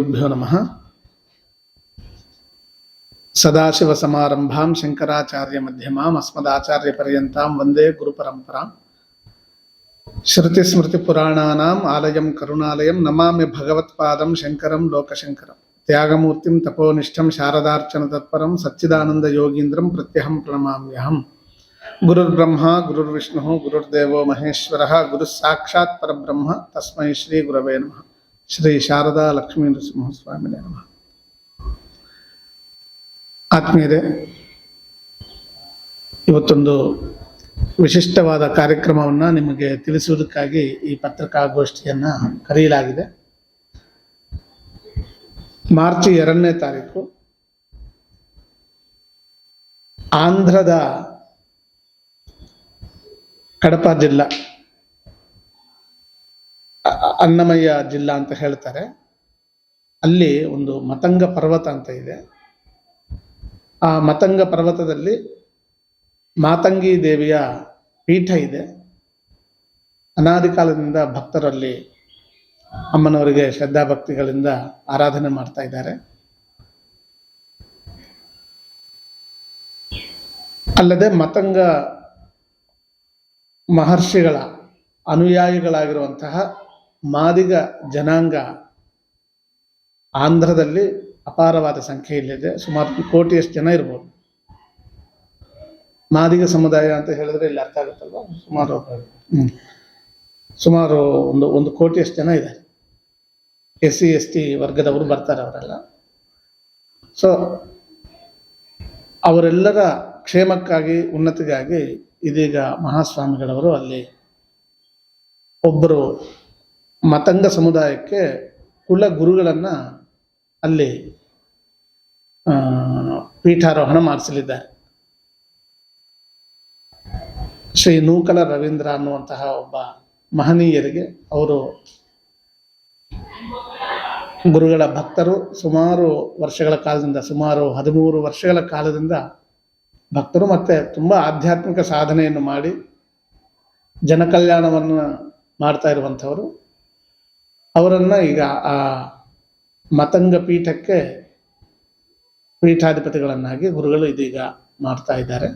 గురుభ్యో నమ. సదాశివ సమారంభాం శంకరాచార్య మధ్యమాం అస్మదాచార్య పర్యంతం వందే గురు పరంపరాం. శృతి స్మృతి పురాణానాం ఆలయం కరుణాలయం నమామి భగవత్పాదం శంకరం లోకశంకరం. త్యాగమూర్తిం తపోనిష్టం శారదార్చన తత్పరం సచ్చిదానంద యోగీంద్రం ప్రత్యహం ప్రణమామ్యహం. గురుర్బ్రహ్మ గురుర్విష్ణు గురుర్దేవో మహేశ్వర గురు పరబ్రహ్మ. తస్మై శ్రీ గురవే నమ. ಶ್ರೀ ಶಾರದಾ ಲಕ್ಷ್ಮೀ ನರಸಿಂಹಸ್ವಾಮಿನೇ ನಮಃ. ಆತ್ಮೀಯರೇ, ಇವತ್ತೊಂದು ವಿಶಿಷ್ಟವಾದ ಕಾರ್ಯಕ್ರಮವನ್ನ ನಿಮಗೆ ತಿಳಿಸುವುದಕ್ಕಾಗಿ ಈ ಪತ್ರಿಕಾಗೋಷ್ಠಿಯನ್ನು ಕರೆಯಲಾಗಿದೆ. ಮಾರ್ಚ್ ಎರಡನೇ ತಾರೀಕು, ಆಂಧ್ರದ ಕಡಪ ಜಿಲ್ಲಾ ಅ- ಅ- ಅನ್ನಮಯ್ಯ ಜಿಲ್ಲಾ ಅಂತ ಹೇಳ್ತಾರೆ. ಅಲ್ಲಿ ಒಂದು ಮತಂಗ ಪರ್ವತ ಅಂತ ಇದೆ. ಆ ಮತಂಗ ಪರ್ವತದಲ್ಲಿ ಮಾತಂಗಿ ದೇವಿಯ ಪೀಠ ಇದೆ. ಅನಾದಿ ಕಾಲದಿಂದ ಭಕ್ತರಲ್ಲಿ ಅಮ್ಮನವರಿಗೆ ಶ್ರದ್ಧಾಭಕ್ತಿಗಳಿಂದ ಆರಾಧನೆ ಮಾಡ್ತಾ ಇದ್ದಾರೆ. ಅಲ್ಲದೆ ಮತಂಗ ಮಹರ್ಷಿಗಳ ಅನುಯಾಯಿಗಳಾಗಿರುವಂತಹ ಮಾದಿಗ ಜನಾಂಗ ಆಂಧ್ರದಲ್ಲಿ ಅಪಾರವಾದ ಸಂಖ್ಯೆಯಲ್ಲಿದೆ. ಸುಮಾರು ಕೋಟಿಯಷ್ಟು ಜನ ಇರ್ಬೋದು. ಮಾದಿಗ ಸಮುದಾಯ ಅಂತ ಹೇಳಿದ್ರೆ ಇಲ್ಲಿ ಅರ್ಥ ಆಗುತ್ತಲ್ವಾ? ಸುಮಾರು. ಸುಮಾರು ಒಂದು ಒಂದು ಕೋಟಿಯಷ್ಟು ಜನ ಇದೆ. ಎಸ್ ಸಿ ಎಸ್ ಟಿ ವರ್ಗದವರು ಬರ್ತಾರೆ ಅವರೆಲ್ಲ. ಸೊ ಅವರೆಲ್ಲರ ಕ್ಷೇಮಕ್ಕಾಗಿ, ಉನ್ನತಿಗಾಗಿ ಇದೀಗ ಮಹಾಸ್ವಾಮಿಗಳವರು ಅಲ್ಲಿ ಒಬ್ಬರು ಮತಂಗ ಸಮುದಾಯಕ್ಕೆ ಕುಲ ಗುರುಗಳನ್ನ ಅಲ್ಲಿ ಪೀಠಾರೋಹಣ ಮಾಡಿಸಲಿದ್ದಾರೆ. ಶ್ರೀ ನೂಕಲ ರವೀಂದ್ರ ಅನ್ನುವಂತಹ ಒಬ್ಬ ಮಹನೀಯರಿಗೆ ಅವರು ಗುರುಗಳ ಭಕ್ತರು ಸುಮಾರು ವರ್ಷಗಳ ಕಾಲದಿಂದ, ಸುಮಾರು ಹದಿಮೂರು ವರ್ಷಗಳ ಕಾಲದಿಂದ ಭಕ್ತರು ಮತ್ತೆ ತುಂಬಾ ಆಧ್ಯಾತ್ಮಿಕ ಸಾಧನೆಯನ್ನು ಮಾಡಿ, ಜನಕಲ್ಯಾಣವನ್ನು ಮಾಡ್ತಾ ಇರುವಂಥವರು. ಅವರನ್ನ ಈಗ ಆ ಮತಂಗ ಪೀಠಕ್ಕೆ ಪೀಠಾಧಿಪತಿಗಳನ್ನಾಗಿ ಗುರುಗಳು ಇದೀಗ ಮಾಡ್ತಾ ಇದ್ದಾರೆ.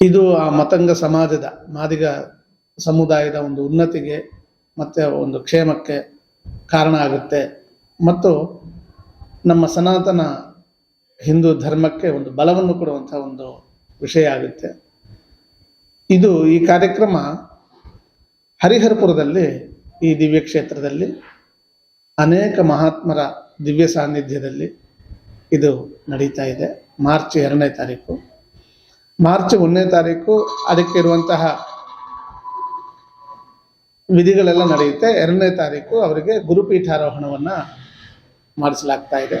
ಇದು ಆ ಮತಂಗ ಸಮಾಜದ, ಮಾದಿಗ ಸಮುದಾಯದ ಒಂದು ಉನ್ನತಿಗೆ ಮತ್ತೆ ಒಂದು ಕ್ಷೇಮಕ್ಕೆ ಕಾರಣ ಆಗುತ್ತೆ. ಮತ್ತು ನಮ್ಮ ಸನಾತನ ಹಿಂದೂ ಧರ್ಮಕ್ಕೆ ಒಂದು ಬಲವನ್ನು ಕೊಡುವಂಥ ಒಂದು ವಿಷಯ ಆಗುತ್ತೆ. ಇದು ಈ ಕಾರ್ಯಕ್ರಮ ಹರಿಹರಪುರದಲ್ಲಿ ಈ ದಿವ್ಯ ಕ್ಷೇತ್ರದಲ್ಲಿ ಅನೇಕ ಮಹಾತ್ಮರ ದಿವ್ಯ ಸಾನ್ನಿಧ್ಯದಲ್ಲಿ ಇದು ನಡೀತಾ ಇದೆ. ಮಾರ್ಚ್ ಎರಡನೇ ತಾರೀಕು. ಮಾರ್ಚ್ ಒಂದನೇ ತಾರೀಕು ಅದಕ್ಕೆ ಇರುವಂತಹ ವಿಧಿಗಳೆಲ್ಲ ನಡೆಯುತ್ತೆ. ಎರಡನೇ ತಾರೀಕು ಅವರಿಗೆ ಗುರುಪೀಠಾರೋಹಣವನ್ನ ಮಾಡಿಸಲಾಗ್ತಾ ಇದೆ.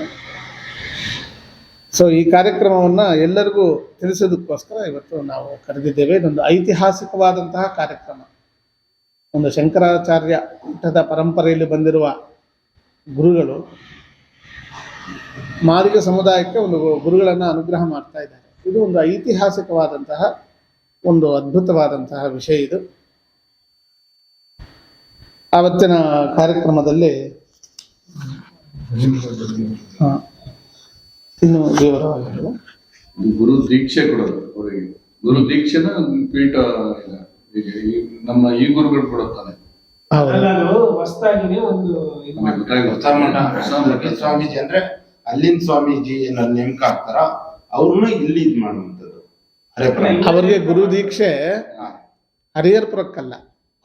ಸೊ ಈ ಕಾರ್ಯಕ್ರಮವನ್ನ ಎಲ್ಲರಿಗೂ ತಿಳಿಸೋದಕ್ಕೋಸ್ಕರ ಇವತ್ತು ನಾವು ಕರೆದಿದ್ದೇವೆ. ಇದೊಂದು ಐತಿಹಾಸಿಕವಾದಂತಹ ಕಾರ್ಯಕ್ರಮ. ಒಂದು ಶಂಕರಾಚಾರ್ಯ ಪೀಠದ ಪರಂಪರೆಯಲ್ಲಿ ಬಂದಿರುವ ಗುರುಗಳು ಮಾದಿಗ ಸಮುದಾಯಕ್ಕೆ ಒಂದು ಗುರುಗಳನ್ನ ಅನುಗ್ರಹ ಮಾಡ್ತಾ ಇದ್ದಾರೆ ಇದು ಒಂದು ಐತಿಹಾಸಿಕವಾದಂತಹ ಒಂದು ಅದ್ಭುತವಾದಂತಹ ವಿಷಯ ಇದು ಆವತ್ತಿನ ಕಾರ್ಯಕ್ರಮದಲ್ಲಿ ಇನ್ನು. ಗುರು ದೀಕ್ಷೆ ಕೊಡೋದು ಗುರು ದೀಕ್ಷೆನ ಪೀಠ. ಈಗ ಈ ನಮ್ಮ ಈ ಗುರುಗಳು ಕೊಡುತ್ತಾನೆ ಹೌದು ನಾನು ಹೊಸದಾಗಿನೇ ಒಂದು ಇದು ಮಾಡ್ತೀನಿ. ಹೊಸ ಮಠ ಹೊಸ ಮಠ ಸ್ವಾಮೀಜಿ ಅಂದ್ರೆ ಅಲ್ಲಿನ ಸ್ವಾಮೀಜಿ ಏನ್ ಅಲ್ಲಿ ನೇಮಕ ಆಗ್ತಾರ ಅವ್ರನ್ನ ಇಲ್ಲಿ ಇದ್ ಮಾಡುವಂತದ್ದು ಅವರಿಗೆ ಗುರು ದೀಕ್ಷೆ ಹರಿಹರಪುರಕ್ಕಲ್ಲ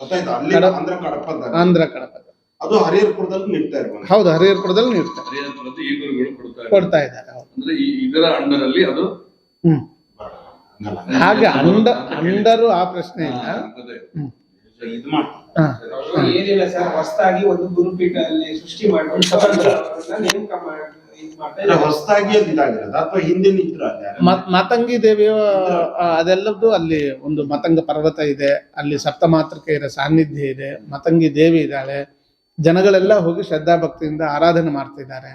ಗೊತ್ತಾಯ್ತು? ಅಲ್ಲಿ ಕಡಪ- ಅಂದ್ರ ಕಡಪದಾಗ ಆಂಧ್ರ ಕಡಪ ಅದು ಹರಿಹರಪುರದಲ್ಲಿ ನೀಡ್ತಾ ಇರುವಂತ ಹೌದು ಹರಿಹರಪುರದಲ್ಲಿ ನೀಡ್ತಾರೆ. ಹರಿಹರಪುರದ ಈ ಗುರುಗಳು ಕೊಡ್ತಾರೆ ಕೊಡ್ತಾ ಇದ್ದಾರೆ ಹೌದು. ಅಂದ್ರೆ ಈ ಇದರ ಅಂಡರಲ್ಲಿ ಅದು ಹ್ಮ್. ಹಾಗೆ ಅಂದ ಅಂಡರು ಆ ಪ್ರಶ್ನೆ ಇಲ್ಲ. ಇದು ಮಾಡ್ತಾರೆ. ಏನಿಲ್ಲ ಸರ್ ಹೊಸದಾಗಿ ಒಂದು ಗುರುಪೀಠ ಅಲ್ಲಿ ಸೃಷ್ಟಿ ಮಾಡ್ಕೊಂಡು ಸ್ವತಂತ್ರ ನೇಮಕ ಮಾಡಿ ಅಂದ್ರೆ ಹೊಸದಾಗಿ ಅದು ಅಥವಾ ಹಿಂದೆ ನಿಂತ್ರ ಮಾತಂಗಿ ದೇವಿಯ ಅದೆಲ್ಲದೂ ಅದೆಲ್ಲದ್ದು ಅಲ್ಲಿ ಒಂದು ಮತಂಗ ಪರ್ವತ ಇದೆ. ಅಲ್ಲಿ ಸಪ್ತಮಾತೃಕೆಯರ ಸಾನ್ನಿಧ್ಯ ಇದೆ. ಮತಂಗಿ ದೇವಿ ಇದ್ದಾಳೆ. ಜನಗಳೆಲ್ಲ ಹೋಗಿ ಶ್ರದ್ಧಾ ಭಕ್ತಿಯಿಂದ ಆರಾಧನೆ ಮಾಡ್ತಿದ್ದಾರೆ.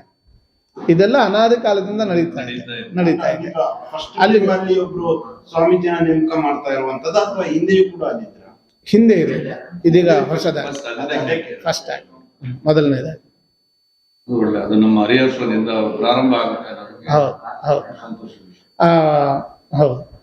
ಇದೆಲ್ಲ ಅನಾದಿ ಕಾಲದಿಂದ ನಡೀತಾ ಇದೆ. ನಡೀತಾ ಇದೆ. ಅಲ್ಲಿ- ಒಬ್ರು ಸ್ವಾಮೀಜಿನ ನೇಮಕ ಮಾಡ್ತಾ ಇರುವಂತದ್ದು ಅಥವಾ ಹಿಂದೆಯೂ ಕೂಡ ಹಿಂದೆ ಇದೆ. ಇದೀಗ ಹೊಸದ. ಫಸ್ಟ್ ಆಗಿ. ಮೊದಲನೇದಾಗಿ. ಅದು ನಮ್ಮ ಹರಿಹರ್ಷದಿಂದ ಪ್ರಾರಂಭ ಆಗುತ್ತೆ ಹೌದು ಹೌದು. ಆ, ಹೌದು.